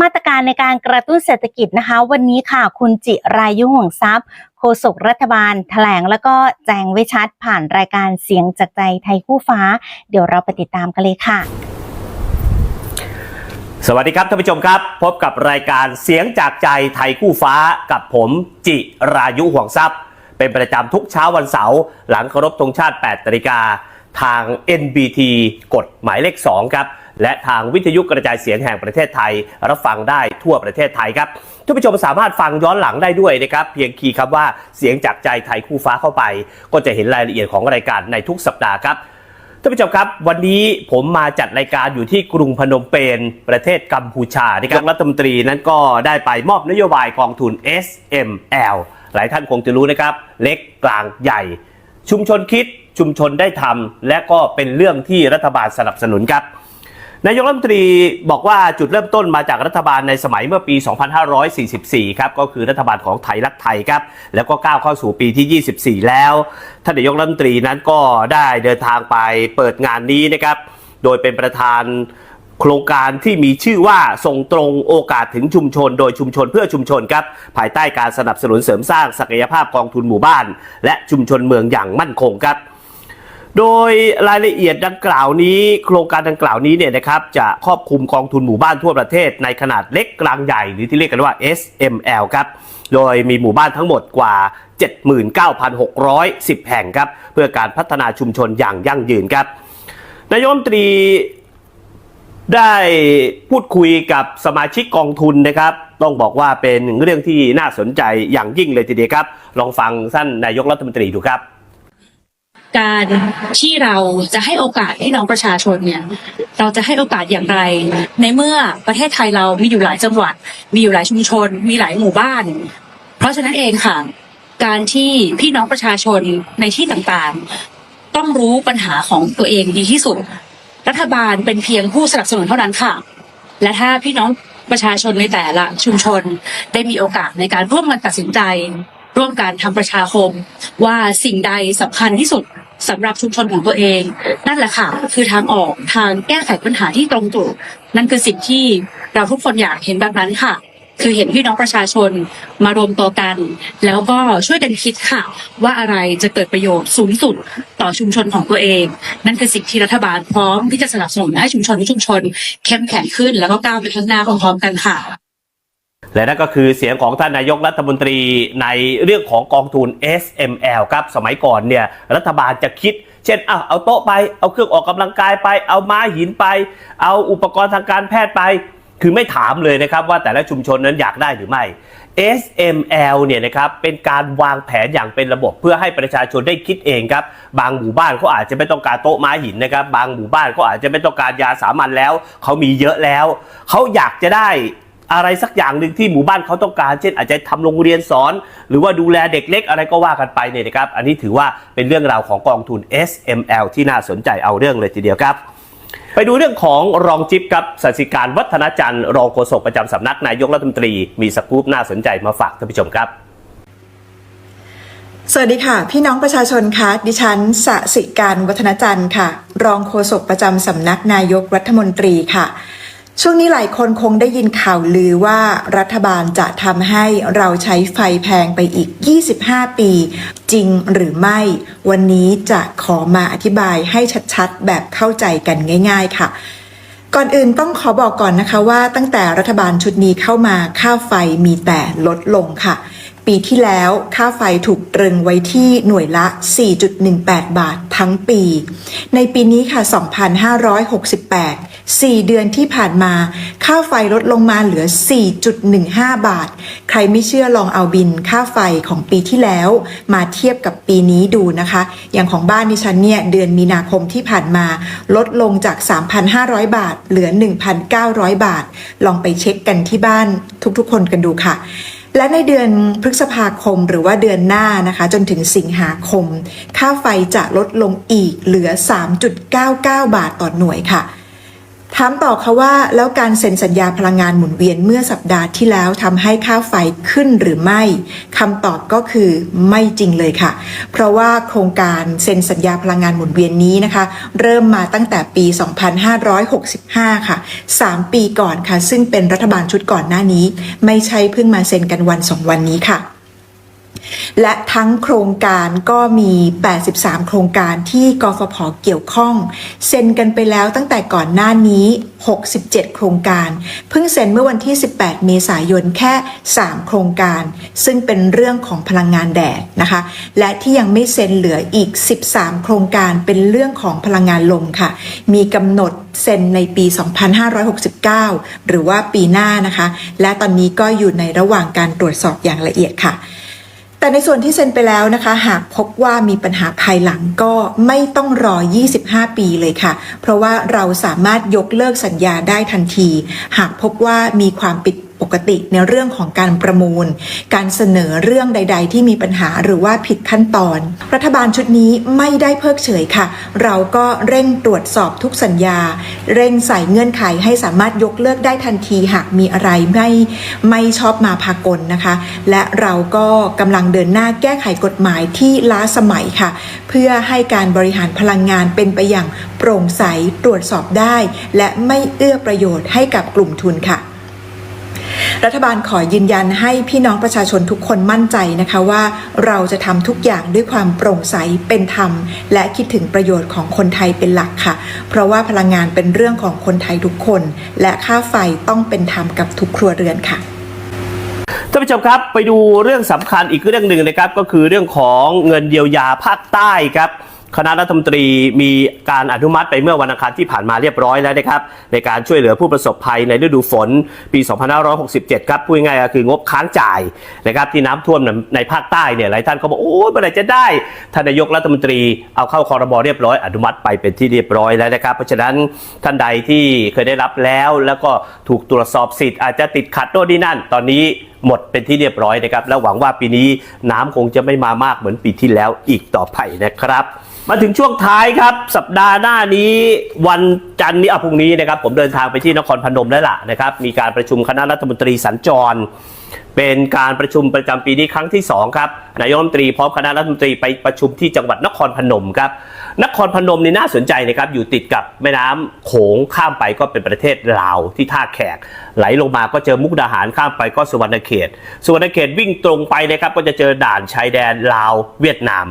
มาตรการในการกระตุ้นเศรษฐกิจนะคะ วันนี้ค่ะ คุณจิรายุห่วงทรัพย์โฆษกรัฐบาลแถลงแล้วก็แจ้งไว้ชัดผ่านรายการเสียงจากใจไทยคู่ฟ้า เดี๋ยวเราไปติดตามกันเลยค่ะ สวัสดีครับท่านผู้ชมครับ พบกับรายการเสียงจากใจไทยคู่ฟ้ากับผม จิรายุห่วงทรัพย์ เป็นประจำทุกเช้าวันเสาร์หลังเคารพธงชาติ8นาฬิกาทาง NBT กฎหมายเลข 2 ครับ และทางวิทยุกระจายเสียงแห่งประเทศไทย รับฟังได้ทั่วประเทศไทยครับท่านผู้ชมสามารถฟังย้อนหลังได้ด้วยนะครับ เพียงคีย์คำว่าเสียงจากใจไทยคู่ฟ้าเข้าไป ก็จะเห็นรายละเอียดของรายการในทุกสัปดาห์ครับท่านผู้ชมครับ วันนี้ผมมาจัดรายการอยู่ที่กรุงพนมเปญประเทศกัมพูชานะครับรัฐมนตรีนั้นก็ได้ไปมอบนโยบายกองทุน SML หลายท่านคงจะรู้นะครับ เล็กกลางใหญ่ ชุมชนคิดชุมชนได้ทำและก็เป็นเรื่องที่รัฐบาลสนับสนุนครับ นายกรัฐมนตรีบอกว่าจุดเริ่มต้นมาจากรัฐบาลในสมัยเมื่อปี 2544 ครับ ก็คือรัฐบาลของไทยรักไทยครับ แล้วก็ก้าวเข้าสู่ปีที่ 24 แล้ว ท่านนายกรัฐมนตรีนั้นก็ได้เดินทางไปเปิดงานนี้นะครับ โดยเป็นประธานโครงการที่มีชื่อว่าส่งตรงโอกาสถึงชุมชน โดยชุมชนเพื่อชุมชนครับภายใต้การสนับสนุนเสริมสร้างศักยภาพกองทุนหมู่บ้าน และชุมชนเมืองอย่างมั่นคงครับ โดยรายละเอียดดังกล่าวนี้ โครงการดังกล่าวนี้เนี่ยนะครับจะครอบคลุมกองทุนหมู่บ้านทั่วประเทศ ในขนาดเล็กกลางใหญ่หรือที่เรียกกันว่า SML ครับโดยมีหมู่บ้านทั้งหมดกว่า 79,610 แห่งครับเพื่อการพัฒนาชุมชนอย่างยั่งยืนครับนายมตรีได้พูดคุยกับสมาชิกกองทุนนะครับ ต้องบอกว่าเป็นเรื่องที่น่าสนใจอย่างยิ่งเลยทีเดียวครับ ลองฟังท่านนายกรัฐมนตรีดูครับ การที่เราจะให้โอกาสให้น้องประชาชนเนี่ยเราจะให้โอกาสอย่างไร ในเมื่อประเทศไทยเรามีอยู่หลายจังหวัด มีอยู่หลายชุมชน มีหลายหมู่บ้าน เพราะฉะนั้นเองค่ะ การที่พี่น้องประชาชนในที่ต่างๆ ต้องรู้ปัญหาของตัวเองดีที่สุด รัฐบาลเป็นเพียงผู้สนับสนุนเท่านั้นค่ะ และถ้าพี่น้องประชาชนในแต่ละชุมชนได้มีโอกาสในการร่วมกันตัดสินใจ ร่วมกันทำประชาคม ว่าสิ่งใดสำคัญที่สุด สำหรับชุมชนของตัวเอง นั่นแหละค่ะ คือทางออกทางแก้ไขปัญหาที่ตรงจุดนั่นคือสิ่งที่เราทุกคนอยากเห็นแบบนั้นค่ะ คือเห็นพี่น้องประชาชนมารวมตัวกัน แล้วก็ช่วยกันคิดค่ะ ว่าอะไรจะเกิดประโยชน์สูงสุดต่อชุมชนของตัวเอง นั่นคือสิ่งที่รัฐบาลพร้อมที่จะสนับสนุนให้ชุมชนทุกชุมชนเข้มแข็งขึ้น แล้วก็ก้าวไปข้างหน้าพร้อมๆกันค่ะ และนั่นก็คือเสียงของท่านนายกรัฐมนตรีในเรื่องของกองทุน SML ครับ สมัยก่อนเนี่ยรัฐบาลจะคิด เช่นเอาเอาโต๊ะไป เอาเครื่องออกกำลังกายไป เอาม้าหินไป เอาอุปกรณ์ทางการแพทย์ไป คือไม่ถามเลยนะครับว่าแต่ละชุมชนนั้นอยากได้หรือไม่ SML เนี่ยนะครับเป็นการวางแผนอย่างเป็นระบบเพื่อให้ประชาชนได้คิดเองครับ บางหมู่บ้านเขาอาจจะไม่ต้องการโต๊ะม้าหินนะครับ บางหมู่บ้านเขาอาจจะไม่ต้องการยาสามัญแล้ว เขามีเยอะแล้ว เขาอยากจะได้ อะไรสักอย่างหนึ่งที่หมู่บ้านเขาต้องการ เช่น อาจจะทำโรงเรียนสอน หรือว่าดูแลเด็กเล็กอะไรก็ว่ากันไปเนี่ยนะครับ อันนี้ถือว่าเป็นเรื่องราวของกองทุน SML ที่น่าสนใจเอาเรื่องเลยทีเดียวครับไปดูเรื่องของรองจิ๊บครับสัสิการวัฒนจันทร์รองโฆษกประจำสำนักนายกรัฐมนตรี มีสกู๊ปน่าสนใจมาฝากท่านผู้ชมครับ สวัสดีค่ะ พี่น้องประชาชนคะดิฉันสสิการวัฒนจันทร์ค่ะ รองโฆษกประจำสำนักนายกรัฐมนตรีค่ะ ช่วงนี้หลายคนคงได้ยินข่าวลือว่ารัฐบาลจะทำให้เราใช้ไฟแพงไปอีก 25 ปี จริงหรือไม่ วันนี้จะขอมาอธิบายให้ชัดๆ แบบเข้าใจกันง่าย ๆ ค่ะ ก่อนอื่นต้องขอบอกก่อนนะคะว่าตั้งแต่รัฐบาลชุดนี้เข้ามาค่าไฟมีแต่ลดลงค่ะ ปีที่แล้วค่าไฟถูกตรึงไว้ที่หน่วยละ 4.18 บาททั้งปี ในปีนี้ค่ะ 2,568 4 เดือนที่ผ่านมา ค่าไฟลดลงมาเหลือ 4.15 บาท ใครไม่เชื่อลองเอาบินค่าไฟของปีที่แล้ว มาเทียบกับปีนี้ดูนะคะ อย่างของบ้านดิฉันเนี่ย เดือนมีนาคมที่ผ่านมา ลดลงจาก 3,500 บาท เหลือ 1,900 บาท ลองไปเช็คกันที่บ้านทุกๆ คนกันดูค่ะและในเดือนพฤษภาคมหรือว่าเดือนหน้านะคะ จนถึงสิงหาคม ค่าไฟจะลดลงอีกเหลือ 3.99 บาทต่อหน่วยค่ะ ถามต่อค่ะว่า แล้วการเซ็นสัญญาพลังงานหมุนเวียนเมื่อสัปดาห์ที่แล้วทำให้ค่าไฟขึ้นหรือไม่คำตอบก็คือไม่จริงเลยค่ะ เพราะว่าโครงการเซ็นสัญญาพลังงานหมุนเวียนนี้นะคะ เริ่มมาตั้งแต่ปี 2565 ค่ะ 3 ปีก่อนค่ะ ซึ่งเป็นรัฐบาลชุดก่อนหน้านี้ ไม่ใช่เพิ่งมาเซ็นกันวันสองวันนี้ค่ะ และทั้งโครงการก็มี 83 โครงการที่กฟผเกี่ยวข้อง เซ็นกันไปแล้วตั้งแต่ก่อนหน้านี้ 67 โครงการ เพิ่งเซ็นเมื่อวันที่ 18 เมษายนแค่ 3 โครงการ ซึ่งเป็นเรื่องของพลังงานแดดนะคะ และที่ยังไม่เซ็นเหลืออีก 13 โครงการเป็นเรื่องของพลังงานลมค่ะ มีกำหนดเซ็นในปี 2569 หรือว่าปีหน้านะคะ และตอนนี้ก็อยู่ในระหว่างการตรวจสอบอย่างละเอียดค่ะ แต่ในส่วนที่เซ็นไปแล้วนะคะ หากพบว่ามีปัญหาภายหลังก็ไม่ต้องรอ 25 ปีเลยค่ะ เพราะว่าเราสามารถยกเลิกสัญญาได้ทันที หากพบว่ามีความผิด ปกติในเรื่องของการประมูล การเสนอเรื่องใด ๆ ที่มีปัญหาหรือว่าผิดขั้นตอน รัฐบาลชุดนี้ไม่ได้เพิกเฉยค่ะ เราก็เร่งตรวจสอบทุกสัญญา เร่งใส่เงื่อนไขให้สามารถยกเลิกได้ทันทีหากมีอะไรไม่ไม่ชอบมาพากลนะคะ และเราก็กำลังเดินหน้าแก้ไขกฎหมายที่ล้าสมัยค่ะ เพื่อให้การบริหารพลังงานเป็นไปอย่างโปร่งใสตรวจสอบได้ และไม่เอื้อประโยชน์ให้กับกลุ่มทุนค่ะ รัฐบาลขอยืนยันให้พี่น้องประชาชนทุกคนมั่นใจนะคะว่าเราจะทำทุกอย่างด้วยความโปร่งใสเป็นธรรม และคิดถึงประโยชน์ของคนไทยเป็นหลักค่ะ เพราะว่าพลังงานเป็นเรื่องของคนไทยทุกคน และค่าไฟต้องเป็นธรรมกับทุกครัวเรือนค่ะท่านผู้ชมครับไปดูเรื่องสำคัญอีกเรื่องหนึ่งนะครับก็คือเรื่องของเงินเยียวยาภาคใต้ครับ คณะรัฐมนตรีมีการอนุมัติไปเมื่อวันอังคารที่ผ่านมาเรียบร้อยแล้วนะครับ ในการช่วยเหลือผู้ประสบภัยในฤดูฝนปี 2567 ครับพูดง่ายๆก็คืองบค้างจ่ายนะครับที่น้ำท่วมในภาคใต้เนี่ยหลายท่านก็บอกโอ้ยเมื่อไหร่จะได้ท่านนายกรัฐมนตรีเอาเข้าคอรมอเรียบร้อยอนุมัติไปเป็นที่เรียบร้อยแล้วนะครับ เพราะฉะนั้นท่านใดที่เคยได้รับแล้วแล้วก็ถูกตรวจสอบสิทธิ์อาจจะติดขัดโน่นนี่นั่น ตอนนี้ หมดเป็นที่เรียบร้อยนะครับ แล้วหวังว่าปีนี้น้ำคงจะไม่มามากเหมือนปีที่แล้วอีกต่อไปนะครับ มาถึงช่วงท้ายครับ สัปดาห์หน้านี้วันจันทร์นี้อะพรุ่งนี้นะครับ ผมเดินทางไปที่นครพนมแล้วล่ะนะครับ มีการประชุมคณะรัฐมนตรีสัญจร เป็นการประชุมประจำปีนี้ครั้งที่ 2 ครับ นายกรัฐมนตรีพร้อมคณะรัฐมนตรีไปประชุมที่จังหวัดนครพนมครับ นครพนมนี่น่าสนใจนะครับ อยู่ติดกับแม่น้ำโขงข้ามไปก็เป็นประเทศลาวที่ท่าแขก ไหลลงมาก็เจอมุกดาหารข้ามไปก็สุวรรณเขต สุวรรณเขตวิ่งตรงไปนะครับก็จะเจอด่านชายแดนลาวเวียดนาม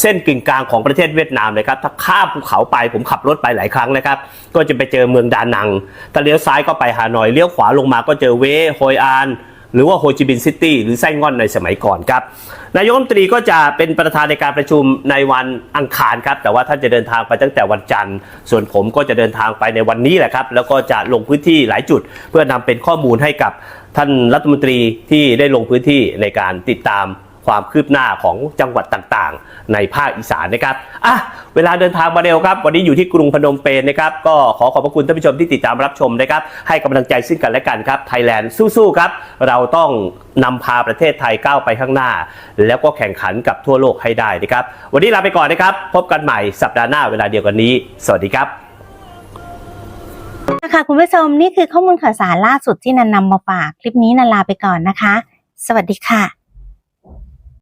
เส้นกึ่งกลางของประเทศเวียดนามเลยครับ ถ้าข้ามภูเขาไปผมขับรถไปหลายครั้งนะครับ ก็จะไปเจอเมืองดานังถ้าเลี้ยวซ้ายก็ไปฮานอย เลี้ยวขวาลงมาก็เจอเวโฮยอาน หรือว่าโฮจิมินห์ซิตี้หรือไส้ง่อนในสมัยก่อนครับ นายกรัฐมนตรีก็จะเป็นประธานในการประชุมในวันอังคารครับ แต่ว่าท่านจะเดินทางไปตั้งแต่วันจันทร์ ส่วนผมก็จะเดินทางไปในวันนี้แหละครับ แล้วก็จะลงพื้นที่หลายจุด เพื่อนำเป็นข้อมูลให้กับท่านรัฐมนตรีที่ได้ลงพื้นที่ในการติดตาม ความคืบหน้าของจังหวัดต่างๆ ในภาคอีสานนะครับอะเวลาเดินทางมาเร็วครับ วันนี้อยู่ที่กรุงพนมเปญนะครับ ก็ขอขอบพระคุณท่านผู้ชมที่ติดตามรับชมนะครับ ให้กำลังใจซึ่งกันและกันครับไทยแลนด์สู้ๆครับ เราต้องนำพาประเทศไทยก้าวไปข้างหน้า แล้วก็แข่งขันกับทั่วโลกให้ได้นะครับ วันนี้ลาไปก่อนนะครับ พบกันใหม่สัปดาห์หน้าเวลาเดียวกันนี้ สวัสดีครับค่ะคุณผู้ชมนี่คือข้อมูลข่าวสารล่าสุดที่นันนำมาฝากคลิปนี้นันลาไปก่อนนะคะ สวัสดีค่ะ